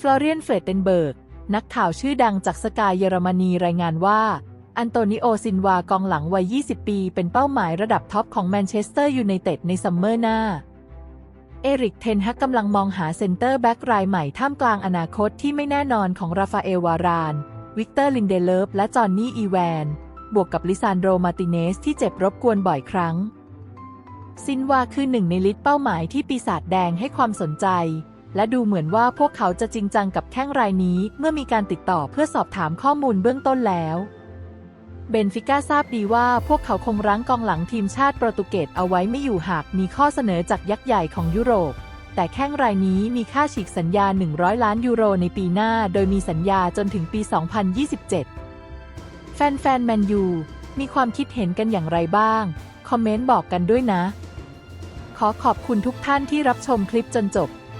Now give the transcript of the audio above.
ฟลอเรียนเฟรดเดนเบิร์ก นักข่าวชื่อดังจากสกายเยอรมนีรายงานว่า อันโตนิโอซินวากองหลังวัย 20 ปี เป็นเป้าหมายระดับท็อปของแมนเชสเตอร์ยูไนเต็ดในซัมเมอร์หน้า เอริกเทนฮักกำลังมองหาเซนเตอร์แบ็กรายใหม่ท่ามกลางอนาคตที่ไม่แน่นอนของราฟาเอลวาราน วิกเตอร์ลินเดเลฟและจอห์นนี่อีแวน บวกกับลิซานโดมาร์ติเนสที่เจ็บรบกวนบ่อยครั้งซินวาคือหนึ่งในลิสต์เป้าหมายที่ปีศาจแดงให้ความสนใจ และดูเหมือนว่าพวกเขาจะจริงจังกับแข้งรายนี้เมื่อมีการติดต่อเพื่อสอบถามข้อมูลเบื้องต้นแล้วเบนฟิก้าทราบดีว่าพวกเขาคงรั้งกองหลังทีมชาติโปรตุเกสเอาไว้ไม่อยู่หากมีข้อเสนอจากยักษ์ใหญ่ของยุโรป แต่แข้งรายนี้มีค่าฉีกสัญญา 100 ล้านยูโรในปีหน้า โดยมีสัญญาจนถึงปี 2027 แฟนๆแมนยูมีความคิดเห็นกันอย่างไรบ้าง คอมเมนต์บอกกันด้วยนะ ขอขอบคุณทุกท่านที่รับชมคลิปจนจบ